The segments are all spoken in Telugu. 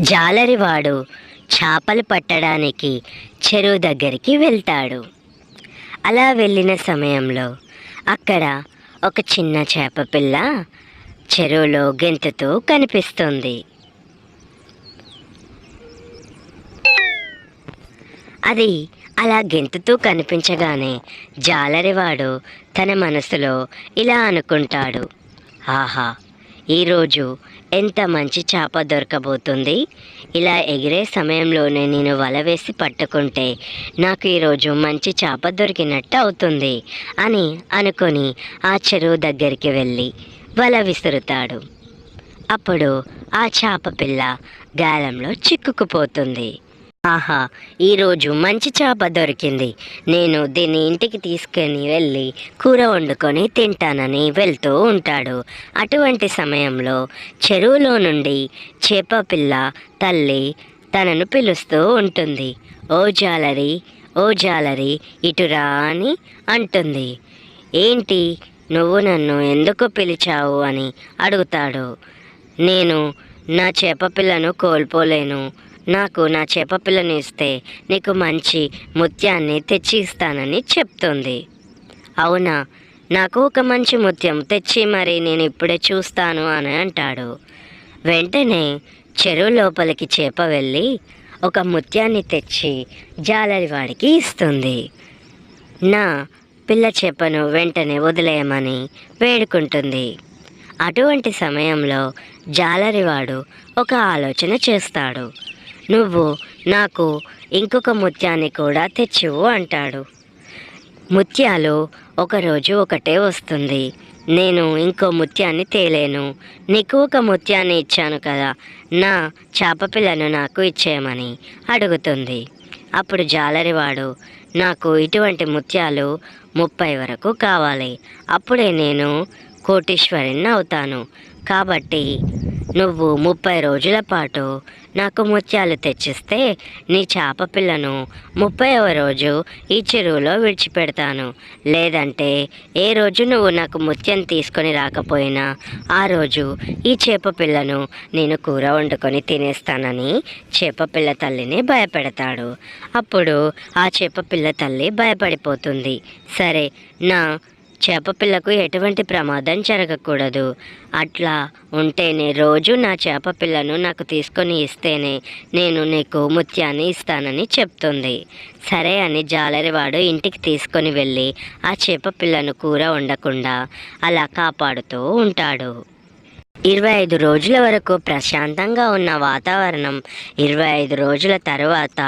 జాలరివాడు చేపలు పట్టడానికి చెరువు దగ్గరికి వెళ్తాడు. అలా వెళ్ళిన సమయంలో అక్కడ ఒక చిన్న చేప పిల్ల చెరువులో గెంతుతూ కనిపిస్తుంది. అది అలా గెంతుతూ కనిపించగానే జాలరివాడు తన మనసులో ఇలా అనుకుంటాడు. ఆహా ఈరోజు ఎంత మంచి చేప దొరకబోతుంది? ఇలా ఎగిరే సమయంలోనే నేను వల వేసి పట్టుకుంటే నాకు ఈరోజు మంచి చేప దొరికినట్టు అవుతుంది అని అనుకొని ఆ చెరువు దగ్గరికి వెళ్ళి వల విసురుతాడు. అప్పుడు ఆ చేప పిల్ల గాలంలో చిక్కుకుపోతుంది. ఆహా ఈరోజు మంచి చేప దొరికింది. నేను దీన్ని ఇంటికి తీసుకొని వెళ్ళి కూర వండుకొని తింటానని వెళ్తూ ఉంటాడు. అటువంటి సమయంలో చెరువులో నుండి చేప పిల్ల తల్లి తనను పిలుస్తూ ఉంటుంది. ఓ జాలరి ఓ జాలరి ఇటురా అని అంటుంది. ఏంటి నువ్వు నన్ను ఎందుకు పిలిచావు అని అడుగుతాడు. నేను నా చేప పిల్లను కోల్పోలేను. నాకు నా చేప పిల్లని ఇస్తే నీకు మంచి ముత్యాన్ని తెచ్చి ఇస్తానని చెప్తుంది. అవునా? నాకు ఒక మంచి ముత్యం తెచ్చి మరి నేను ఇప్పుడే చూస్తాను అని అంటాడు. వెంటనే చెరువు లోపలికి చేప వెళ్ళి ఒక ముత్యాన్ని తెచ్చి జాలరివాడికి ఇస్తుంది. నా పిల్ల చేపను వెంటనే వదిలేయమని వేడుకుంటుంది. అటువంటి సమయంలో జాలరివాడు ఒక ఆలోచన చేస్తాడు. నువ్వు నాకు ఇంకొక ముత్యాన్ని కూడా తెచ్చివు అంటాడు. ముత్యాలు ఒకరోజు ఒకటే వస్తుంది. నేను ఇంకో ముత్యాన్ని తేలేను. నీకు ఒక ముత్యాన్ని ఇచ్చాను కదా. నా చేప పిల్లను నాకు ఇచ్చేయమని అడుగుతుంది. అప్పుడు జాలరివాడు నాకు ఇటువంటి ముత్యాలు ముప్పై వరకు కావాలి. అప్పుడే నేను కోటీశ్వరిని అవుతాను. కాబట్టి నువ్వు ముప్పై రోజుల పాటు నాకు ముత్యాలు తెచ్చిస్తే నీ చేప పిల్లను ముప్పైవ రోజు ఈ చెరువులో విడిచిపెడతాను. లేదంటే ఏ రోజు నువ్వు నాకు ముత్యం తీసుకొని రాకపోయినా ఆ రోజు ఈ చేప పిల్లను నేను కూర వండుకొని తినేస్తానని చేప పిల్ల తల్లిని భయపెడతాడు. అప్పుడు ఆ చేప పిల్ల తల్లి భయపడిపోతుంది. సరే నా చేప పిల్లకు ఎటువంటి ప్రమాదం జరగకూడదు. అట్లా ఉంటేనే రోజు నా చేప పిల్లను నాకు తీసుకొని ఇస్తేనే నేను నీకు ముత్యాన్ని ఇస్తానని చెప్తుంది. సరే అని జాలరివాడు ఇంటికి తీసుకొని వెళ్ళి ఆ చేప పిల్లను కూర ఉండకుండా అలా కాపాడుతూ ఉంటాడు. ఇరవై ఐదు రోజుల వరకు ప్రశాంతంగా ఉన్న వాతావరణం ఇరవై ఐదు రోజుల తర్వాత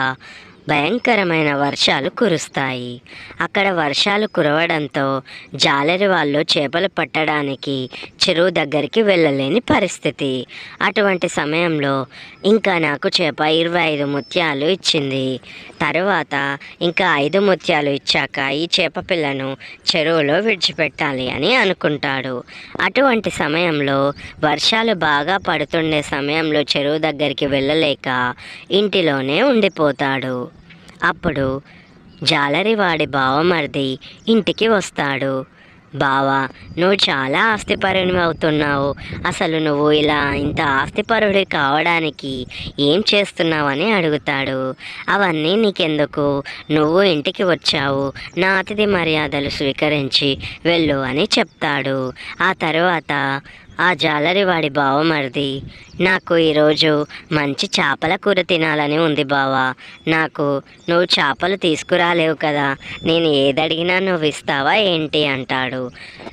భయంకరమైన వర్షాలు కురుస్తాయి. అక్కడ వర్షాలు కురవడంతో జాలరి వాళ్ళు చేపలు పట్టడానికి చెరువు దగ్గరికి వెళ్ళలేని పరిస్థితి. అటువంటి సమయంలో ఇంకా నాకు చేప ఇరవై ఐదు ముత్యాలు ఇచ్చింది. తర్వాత ఇంకా ఐదు ముత్యాలు ఇచ్చాక ఈ చేప పిల్లను చెరువులో విడిచిపెట్టాలి అని అనుకుంటాడు. అటువంటి సమయంలో వర్షాలు బాగా పడుతుండే సమయంలో చెరువు దగ్గరికి వెళ్ళలేక ఇంటిలోనే ఉండిపోతాడు. అప్పుడు జాలరివాడి బావమరిది ఇంటికి వస్తాడు. బావా నువ్వు చాలా ఆస్తిపరుని అవుతున్నావు అసలు నువ్వు ఇలా ఇంత ఆస్తిపరుడి కావడానికి ఏం చేస్తున్నావని అడుగుతాడు. అవన్నీ నీకెందుకు? నువ్వు ఇంటికి వచ్చావు. నా అతిథి మర్యాదలు స్వీకరించి వెళ్ళు అని చెప్తాడు. ఆ తర్వాత ఆ జాలరి వాడి బావమరిది నాకు ఈరోజు మంచి చేపల కూర తినాలని ఉంది బావా. నాకు నువ్వు చేపలు తీసుకురాలేవు కదా. నేను ఏదడిగినా నువ్వు ఇస్తావా ఏంటి అంటాడు.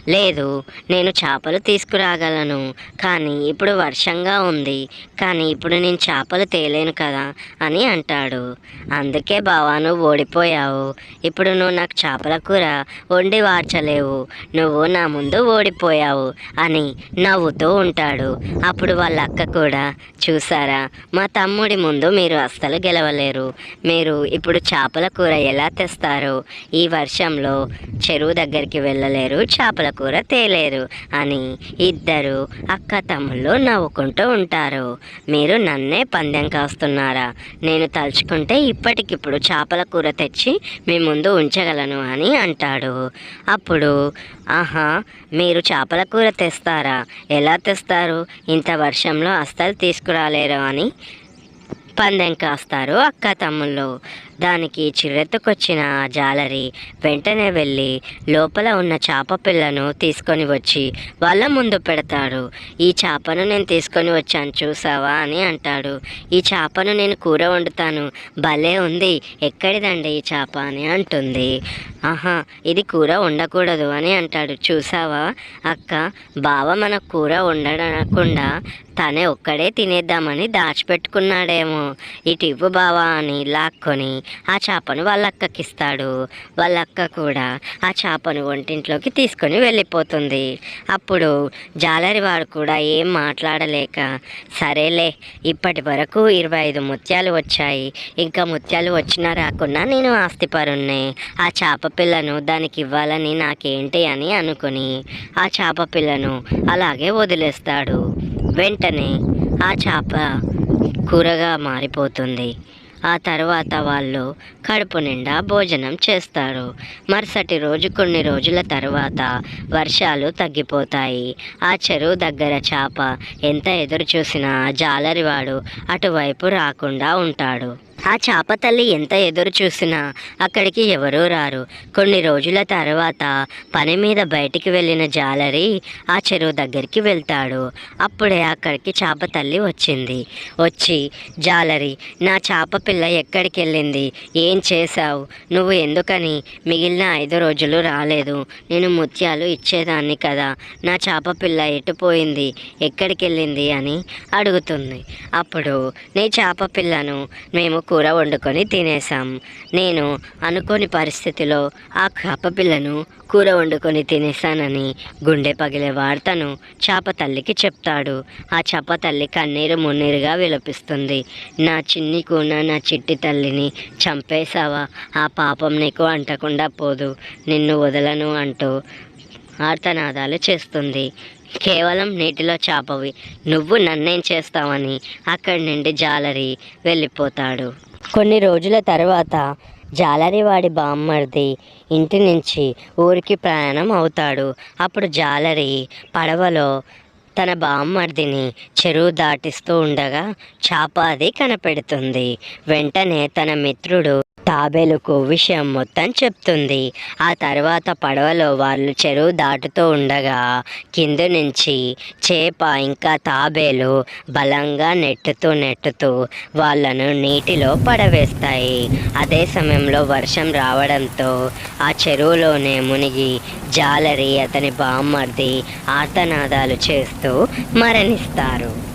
లేదు నేను చేపలు తీసుకురాగలను. కానీ ఇప్పుడు వర్షంగా ఉంది. కానీ ఇప్పుడు నేను చేపలు తేలేను కదా అని అంటాడు. అందుకే బావా నువ్వు ఓడిపోయావు. ఇప్పుడు నువ్వు నాకు చేపల కూర వండి వార్చలేవు. నువ్వు నా ముందు ఓడిపోయావు అని నా నవ్వుతూ ఉంటాడు. అప్పుడు వాళ్ళ అక్క కూడా చూసారా మా తమ్ముడి ముందు మీరు అస్సలు గెలవలేరు. మీరు ఇప్పుడు చేపల కూర ఎలా తెస్తారు? ఈ వర్షంలో చెరువు దగ్గరికి వెళ్ళలేరు చేపల కూర తేలేరు అని ఇద్దరు అక్క తమ్ముళ్ళు నవ్వుకుంటూ ఉంటారు. మీరు నన్నే పందెం కాస్తున్నారా? నేను తలుచుకుంటే ఇప్పటికిప్పుడు చేపల కూర తెచ్చి మీ ముందు ఉంచగలను అని అంటాడు. అప్పుడు ఆహా మీరు చేపల కూర తెస్తారా? ఎలా తెస్తారు? ఇంత వర్షంలో అస్సలు తీసుకురాలేరు అని పందెం కాస్తారు అక్క తమ్ముళ్ళు. దానికి చిరెత్తుకొచ్చిన జాలరి వెంటనే వెళ్ళి లోపల ఉన్న చేప పిల్లను తీసుకొని వచ్చి వాళ్ళ ముందు పెడతాడు. ఈ చేపను నేను తీసుకొని వచ్చాను చూసావా అని అంటాడు. ఈ చేపను నేను కూర వండుతాను. భలే ఉంది. ఎక్కడిదండి ఈ చేప అని అంటుంది. ఆహా ఇది కూర ఉండకూడదు అని అంటాడు. చూసావా? అక్క బావ మన కూర వండకుండా తనే ఒక్కడే తినేద్దామని దాచిపెట్టుకున్నాడేమో. ఇటు ఇవ్వు బావా అని లాక్కొని ఆ చేపను వాళ్ళ అక్కకిస్తాడు వాళ్ళ అక్క కూడా ఆ చేపను వంటింట్లోకి తీసుకొని వెళ్ళిపోతుంది. అప్పుడు జాలరి వారు కూడా ఏం మాట్లాడలేక సరేలే ఇప్పటి వరకు ఇరవై ఐదు ముత్యాలు వచ్చాయి. ఇంకా ముత్యాలు వచ్చినా రాకున్నా నేను ఆస్తిపరున్నే ఆ చేప పిల్లను దానికి ఇవ్వాలని నాకేంటి అని అనుకుని ఆ చేప పిల్లను అలాగే వదిలేస్తాడు. వెంటనే ఆ చేప కూరగా మారిపోతుంది. ఆ తర్వాత వాళ్ళు కడుపు నిండా భోజనం చేస్తారు. మరుసటి రోజు కొన్ని రోజుల తర్వాత వర్షాలు తగ్గిపోతాయి. ఆ చెరువు దగ్గర చేప ఎంత ఎదురు చూసినా జాలరివాడు అటువైపు రాకుండా ఉంటాడు. ఆ చేప తల్లి ఎంత ఎదురు చూసినా అక్కడికి ఎవరూ రారు. కొన్ని రోజుల తర్వాత పని మీద బయటికి వెళ్ళిన జాలరి ఆ చెరువు దగ్గరికి వెళ్తాడు. అప్పుడే అక్కడికి చేప తల్లి వచ్చింది. వచ్చి జాలరి నా చేప పిల్ల ఎక్కడికి వెళ్ళింది ఏం చేశావు? నువ్వు ఎందుకని మిగిలిన ఐదు రోజులు రాలేదు? నేను ముత్యాలు ఇచ్చేదాన్ని కదా. నా చేప పిల్ల ఎటుపోయింది ఎక్కడికి వెళ్ళింది అని అడుగుతుంది. అప్పుడు నీ చేప పిల్లను మేము కూర వండుకొని తినేసాం నేను అనుకోని పరిస్థితిలో ఆ చేప పిల్లను కూర వండుకొని తినేసానని గుండె పగిలే వార్తను చేప తల్లికి చెప్తాడు. ఆ చేప తల్లి కన్నీరు మున్నీరుగా విలపిస్తుంది. నా చిన్ని కూన నా చిట్టి తల్లిని చంపేశావా? ఆ పాపం నీకు అంటకుండా పోదు. నిన్ను వదలను అంటూ ఆర్తనాదాలు చేస్తుంది. కేవలం నీటిలో చాపవి. నువ్వు నన్నేం చేస్తావని అక్కడి నుండి జాలరి వెళ్ళిపోతాడు. కొన్ని రోజుల తర్వాత జాలరి వాడి బామ్మర్ది ఇంటి నుంచి ఊరికి ప్రయాణం అవుతాడు. అప్పుడు జాలరి పడవలో తన బామ్మర్దిని చెరువు దాటిస్తూ ఉండగా చాప అది కనపెడుతుంది. వెంటనే తన మిత్రుడు తాబేలుకు విషయం మొత్తం చెప్తుంది. ఆ తర్వాత పడవలో వాళ్ళు చెరువు దాటుతూ ఉండగా కింద నుంచి చేప ఇంకా తాబేలు బలంగా నెట్టుతూ నెట్టుతూ వాళ్ళను నీటిలో పడవేస్తాయి. అదే సమయంలో వర్షం రావడంతో ఆ చెరువులోనే మునిగి జాలరి అతని బామ్మర్ది ఆర్తనాదాలు చేస్తూ మరణిస్తారు.